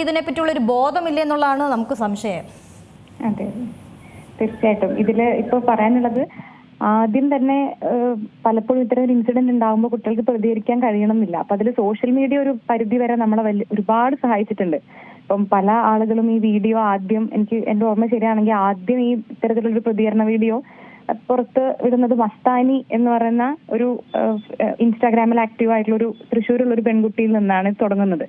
അവർക്ക് ഇതിനെപ്പറ്റിയുള്ള ഒരു ബോധമില്ല എന്നുള്ളതാണ് നമുക്ക് സംശയം. അതെ. തീർച്ചയായിട്ടും. ഇതിൽ ഇപ്പൊ പറയാനുള്ളത് ആദ്യം തന്നെ പലപ്പോഴും ഇത്തരം ഒരു ഇൻസിഡന്റ് ഉണ്ടാകുമ്പോൾ കുട്ടികൾക്ക് പ്രതികരിക്കാൻ കഴിയണമെന്നില്ല അപ്പൊ അതിൽ സോഷ്യൽ മീഡിയ ഒരു പരിധി വരെ നമ്മളെ ഒരുപാട് സഹായിച്ചിട്ടുണ്ട്. ഇപ്പം പല ആളുകളും ഈ വീഡിയോ ആദ്യം എനിക്ക് എന്റെ ഓർമ്മ ശരിയാണെങ്കിൽ ആദ്യം ഈ ഇത്തരത്തിലൊരു പ്രതികരണ വീഡിയോ പുറത്ത് വിടുന്നത് മസ്താനി എന്ന് പറയുന്ന ഒരു ഇൻസ്റ്റാഗ്രാമിൽ ആക്റ്റീവ് ആയിട്ടുള്ള ഒരു തൃശ്ശൂരുള്ള ഒരു പെൺകുട്ടിയിൽ നിന്നാണ് തുടങ്ങുന്നത്.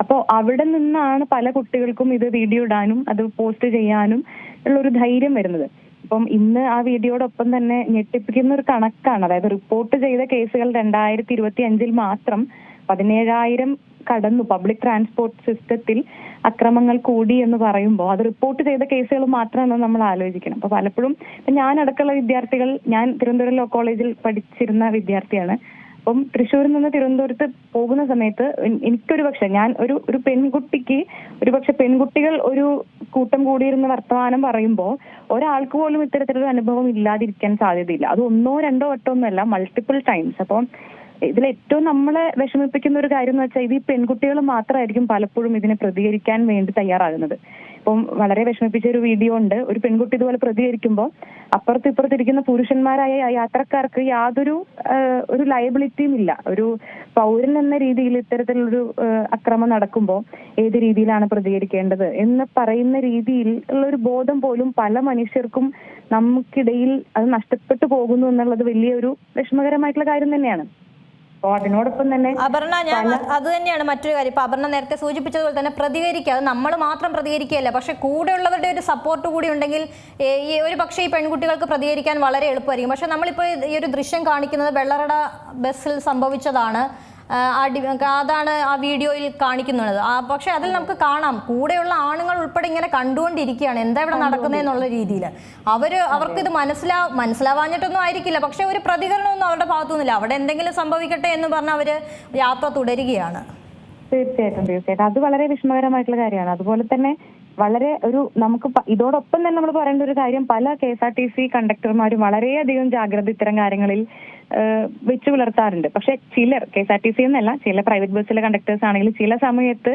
അപ്പോൾ അവിടെ നിന്നാണ് പല കുട്ടികൾക്കും ഇത് വീഡിയോ ഇടാനും അത് പോസ്റ്റ് ചെയ്യാനും ഉള്ള ഒരു ധൈര്യം വരുന്നത്. അപ്പം ഇന്ന് ആ വീഡിയോടൊപ്പം തന്നെ ഞെട്ടിപ്പിക്കുന്ന ഒരു കണക്കാണ്. അതായത് റിപ്പോർട്ട് ചെയ്ത കേസുകൾ രണ്ടായിരത്തി ഇരുപത്തി അഞ്ചിൽ മാത്രം പതിനേഴായിരം കടന്നു. പബ്ലിക് ട്രാൻസ്പോർട്ട് സിസ്റ്റത്തിൽ അക്രമങ്ങൾ കൂടി എന്ന് പറയുമ്പോൾ അത് റിപ്പോർട്ട് ചെയ്ത കേസുകൾ മാത്രമാണ് നമ്മൾ ആലോചിക്കണം. അപ്പൊ പലപ്പോഴും ഞാൻ അടക്കമുള്ള വിദ്യാർത്ഥികൾ ഞാൻ തിരുവനന്തപുരം ലോ കോളേജിൽ പഠിച്ചിരുന്ന വിദ്യാർത്ഥിയാണ്. അപ്പം തൃശ്ശൂരിൽ നിന്ന് തിരുവനന്തപുരത്ത് പോകുന്ന സമയത്ത് എനിക്കൊരു പക്ഷെ ഞാൻ ഒരു ഒരു പെൺകുട്ടിക്ക് ഒരു പക്ഷെ പെൺകുട്ടികൾ ഒരു കൂട്ടം കൂടിയിരുന്ന വർത്തമാനം പറയുമ്പോൾ ഒരാൾക്ക് പോലും ഇത്തരത്തിലൊരു അനുഭവം ഇല്ലാതിരിക്കാൻ സാധ്യതയില്ല. അത് ഒന്നോ രണ്ടോ വട്ടമൊന്നുമല്ല മൾട്ടിപ്പിൾ ടൈംസ് അപ്പം ഇതിൽ ഏറ്റവും നമ്മളെ വിഷമിപ്പിക്കുന്ന ഒരു കാര്യം എന്ന് വെച്ചാൽ ഇത് ഈ പെൺകുട്ടികൾ മാത്രമായിരിക്കും പലപ്പോഴും ഇതിനെ പ്രതികരിക്കാൻ വേണ്ടി തയ്യാറാകുന്നത്. ഇപ്പം വളരെ വിഷമിപ്പിച്ച ഒരു വീഡിയോ ഉണ്ട്. ഒരു പെൺകുട്ടി ഇതുപോലെ പ്രതികരിക്കുമ്പോൾ അപ്പുറത്ത് ഇപ്പുറത്ത് ഇരിക്കുന്ന പുരുഷന്മാരായ യാത്രക്കാർക്ക് യാതൊരു ഒരു ലയബിലിറ്റിയും ഇല്ല. ഒരു പൗരൻ എന്ന രീതിയിൽ ഇത്തരത്തിലൊരു അക്രമം നടക്കുമ്പോൾ ഏത് രീതിയിലാണ് പ്രതികരിക്കേണ്ടത് എന്ന് പറയുന്ന രീതിയിൽ ഉള്ള ഒരു ബോധം പോലും പല മനുഷ്യർക്കും നമുക്കിടയിൽ അത് നഷ്ടപ്പെട്ടു പോകുന്നു എന്നുള്ളത് വലിയൊരു വിഷമകരമായിട്ടുള്ള കാര്യം തന്നെയാണ്. അപ്പോ അതിനോടൊപ്പം തന്നെ അപർണ ഞാൻ അത് തന്നെയാണ് മറ്റൊരു കാര്യം. ഇപ്പൊ അപർണ നേരത്തെ സൂചിപ്പിച്ചതുപോലെ തന്നെ പ്രതികരിക്കുക. അത് നമ്മൾ മാത്രം പ്രതികരിക്കുകയല്ല. പക്ഷെ കൂടെയുള്ളവരുടെ ഒരു സപ്പോർട്ട് കൂടി ഉണ്ടെങ്കിൽ ഈ ഒരു പക്ഷേ ഈ പെൺകുട്ടികൾക്ക് പ്രതികരിക്കാൻ വളരെ എളുപ്പമായിരിക്കും. പക്ഷെ നമ്മളിപ്പോൾ ഈ ഒരു ദൃശ്യം കാണിക്കുന്നത് വെള്ളറട ബസ്സിൽ സംഭവിച്ചതാണ്. അടി അതാണ് ആ വീഡിയോയിൽ കാണിക്കുന്നത്. ആ പക്ഷെ അതിൽ നമുക്ക് കാണാം. കൂടെയുള്ള ആണുങ്ങൾ ഉൾപ്പെടെ ഇങ്ങനെ കണ്ടുകൊണ്ടിരിക്കുകയാണ്. എന്താ ഇവിടെ നടക്കുന്നത് എന്നുള്ള രീതിയിൽ അവർ അവർക്ക് ഇത് മനസ്സിലാ മനസ്സിലാവാഞ്ഞിട്ടൊന്നും ആയിരിക്കില്ല. പക്ഷെ ഒരു പ്രതികരണമൊന്നും അവരുടെ ഭാഗത്തുനിന്നില്ല. അവിടെ എന്തെങ്കിലും സംഭവിക്കട്ടെ എന്ന് പറഞ്ഞ് അവർ യാത്ര തുടരുകയാണ്. തീർച്ചയായിട്ടും തീർച്ചയായിട്ടും. അത് വളരെ വിഷമകരമായിട്ടുള്ള കാര്യമാണ്. അതുപോലെ തന്നെ വളരെ ഒരു നമുക്ക് ഇതോടൊപ്പം തന്നെ നമ്മൾ പറയേണ്ട ഒരു കാര്യം പല K S R T C കണ്ടക്ടർമാരും വളരെയധികം ജാഗ്രത ഇത്തരം കാര്യങ്ങളിൽ വെച്ചു പുലർത്താറുണ്ട്. പക്ഷെ ചിലർ K S R T C എന്നല്ല ചില പ്രൈവറ്റ് ബസ്സിലെ കണ്ടക്ടേഴ്സ് ആണെങ്കിൽ ചില സമയത്ത്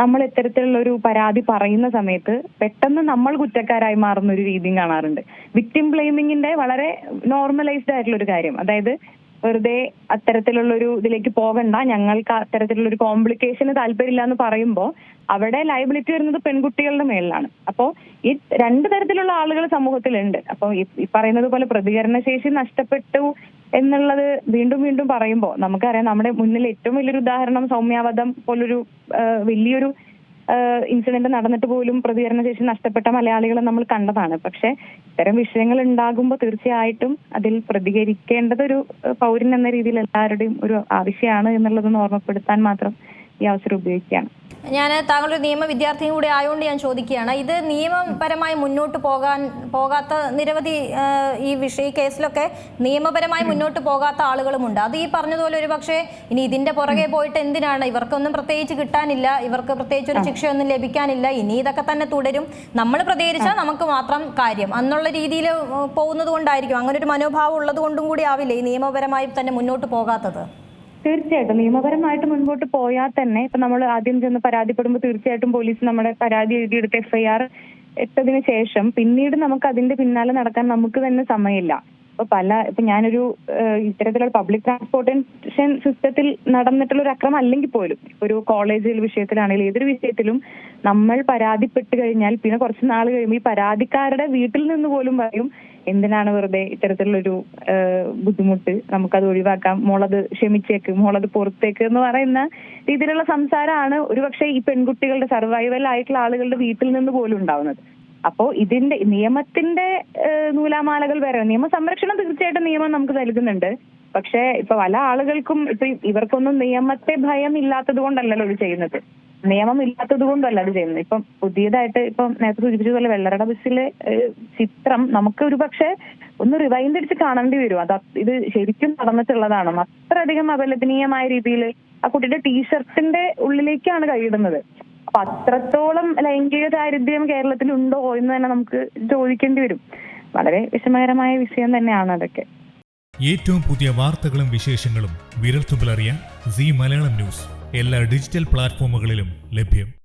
നമ്മൾ ഇത്തരത്തിലുള്ള ഒരു പരാതി പറയുന്ന സമയത്ത് പെട്ടെന്ന് നമ്മൾ കുറ്റക്കാരായി മാറുന്ന ഒരു രീതിയും കാണാറുണ്ട്. വിക്ടിം ബ്ലെയിമിങ്ങിന്റെ വളരെ നോർമലൈസ്ഡ് ആയിട്ടുള്ള ഒരു കാര്യം. അതായത് വെറുതെ അത്തരത്തിലുള്ള ഒരു ഇതിലേക്ക് പോകണ്ട. ഞങ്ങൾക്ക് അത്തരത്തിലുള്ള ഒരു കോംപ്ലിക്കേഷന് താല്പര്യമില്ല എന്ന് പറയുമ്പോൾ അവിടെ ലയബിലിറ്റി വരുന്നത് പെൺകുട്ടികളുടെ മേളിലാണ് അപ്പോൾ ഈ രണ്ട് തരത്തിലുള്ള ആളുകൾ സമൂഹത്തിലുണ്ട്. അപ്പോൾ ഈ പറയുന്നത് പോലെ പ്രതികരണ ശേഷി നഷ്ടപ്പെട്ടു എന്നുള്ളത് വീണ്ടും വീണ്ടും പറയുമ്പോൾ നമുക്കറിയാം നമ്മുടെ മുന്നിൽ ഏറ്റവും വലിയൊരു ഉദാഹരണം സൗമ്യാവധം പോലൊരു വലിയൊരു ഇൻസിഡന്റ് നടന്നിട്ട് പോലും പ്രതികരണ ശേഷി നഷ്ടപ്പെട്ട മലയാളികളെ നമ്മൾ കണ്ടതാണ്. പക്ഷെ ഇത്തരം വിഷയങ്ങൾ ഉണ്ടാകുമ്പോൾ തീർച്ചയായിട്ടും അതിൽ പ്രതികരിക്കേണ്ടത് ഒരു പൗരൻ എന്ന രീതിയിൽ എല്ലാവരുടെയും ഒരു ആവശ്യമാണ് എന്നുള്ളതെന്ന് ഓർമ്മപ്പെടുത്താൻ മാത്രം ഈ അവസരം ഉപയോഗിക്കുകയാണ്. ഞാൻ താങ്കളൊരു നിയമ വിദ്യാർത്ഥിയും കൂടി ആയതുകൊണ്ട് ഞാൻ ചോദിക്കുകയാണ്. ഇത് നിയമപരമായി മുന്നോട്ട് പോകാൻ പോകാത്ത നിരവധി ഈ വിഷയ കേസിലൊക്കെ നിയമപരമായി മുന്നോട്ട് പോകാത്ത ആളുകളുമുണ്ട്. അത് ഈ പറഞ്ഞതുപോലെ ഒരു പക്ഷേ ഇനി ഇതിന്റെ പുറകെ പോയിട്ട് എന്തിനാണ്? ഇവർക്കൊന്നും പ്രത്യേകിച്ച് കിട്ടാനില്ല. ഇവർക്ക് പ്രത്യേകിച്ച് ഒരു ശിക്ഷയൊന്നും ലഭിക്കാനില്ല. ഇനി ഇതൊക്കെ തന്നെ തുടരും. നമ്മൾ പ്രതികരിച്ചാൽ നമുക്ക് മാത്രം കാര്യം. എന്നുള്ള രീതിയിൽ പോകുന്നത് കൊണ്ടായിരിക്കും. അങ്ങനെ ഒരു മനോഭാവം ഉള്ളത് കൊണ്ടും കൂടി ആവില്ലേ ഈ നിയമപരമായി തന്നെ മുന്നോട്ട് പോകാത്തത്? തീർച്ചയായിട്ടും. നിയമപരമായിട്ട് മുൻപോട്ട് പോയാൽ തന്നെ ഇപ്പൊ നമ്മൾ ആദ്യം ചെന്ന് പരാതിപ്പെടുമ്പോൾ തീർച്ചയായിട്ടും പോലീസ് നമ്മുടെ പരാതി എഴുതിയെടുത്ത് എഫ്ഐആർ ഇട്ടതിന് ശേഷം പിന്നീട് നമുക്ക് അതിന്റെ പിന്നാലെ നടക്കാൻ നമുക്ക് തന്നെ സമയമില്ല. ഇപ്പൊ പല ഇപ്പൊ ഞാനൊരു ഇത്തരത്തിലുള്ള പബ്ലിക് ട്രാൻസ്പോർട്ടേഷൻ സിസ്റ്റത്തിൽ നടന്നിട്ടുള്ള ഒരു അക്രമം അല്ലെങ്കിൽ പോലും ഒരു കോളേജിൽ വിഷയത്തിലാണെങ്കിലും ഏതൊരു വിഷയത്തിലും നമ്മൾ പരാതിപ്പെട്ട് കഴിഞ്ഞാൽ പിന്നെ കുറച്ച് നാൾ കഴിയുമ്പോൾ ഈ പരാതിക്കാരുടെ വീട്ടിൽ നിന്ന് പോലും പറയും എന്തിനാണ് വെറുതെ ഇത്തരത്തിലുള്ളൊരു ബുദ്ധിമുട്ട് നമുക്കത് ഒഴിവാക്കാം മോളത് ക്ഷമിച്ചേക്ക് മോളത് പുറത്തേക്ക് എന്ന് പറയുന്ന രീതിയിലുള്ള സംസാരമാണ് ഒരുപക്ഷെ ഈ പെൺകുട്ടികളുടെ സർവൈവൽ ആയിട്ടുള്ള ആളുകളുടെ വീട്ടിൽ നിന്ന് പോലും ഉണ്ടാവുന്നത്. അപ്പോ ഇതിന്റെ നിയമത്തിന്റെ നൂലാമാലകൾ വരെ നിയമ സംരക്ഷണം തീർച്ചയായിട്ടും നിയമം നമുക്ക് നൽകുന്നുണ്ട്. പക്ഷേ ഇപ്പൊ പല ആളുകൾക്കും ഇപ്പൊ ഇവർക്കൊന്നും നിയമത്തെ ഭയം ഇല്ലാത്തത് കൊണ്ടല്ലല്ലോ ഇത് ചെയ്യുന്നത്. നിയമം ഇല്ലാത്തത് കൊണ്ടല്ല അത് ചെയ്യുന്നത്. ഇപ്പം പുതിയതായിട്ട് ഇപ്പം നേരത്തെ സൂചിപ്പിച്ചതുപോലെ വെള്ളറട ബസ്സിലെ ചിത്രം നമുക്ക് ഒരു പക്ഷെ ഒന്ന് റിവൈൻഡ് അടിച്ച് കാണേണ്ടി വരും. അത് ഇത് ശരിക്കും നടന്നിട്ടുള്ളതാണ്. അത്രയധികം അപലപനീയമായ രീതിയിൽ ആ കുട്ടിയുടെ ടീഷർട്ടിന്റെ ഉള്ളിലേക്കാണ് കൈയിടുന്നത്. അപ്പൊ അത്രത്തോളം ലൈംഗിക ദാരിദ്ര്യം കേരളത്തിൽ ഉണ്ടോ എന്ന് തന്നെ നമുക്ക് ചോദിക്കേണ്ടി വരും. വളരെ വിഷമകരമായ വിഷയം തന്നെയാണ് അതൊക്കെ. ഏറ്റവും പുതിയ വാർത്തകളും വിശേഷങ്ങളും വിരൽത്തുമ്പിലറിയാൻ സി മലയാളം ന്യൂസ്. എല്ലാ ഡിജിറ്റൽ പ്ലാറ്റ്ഫോമുകളിലും ലഭ്യം.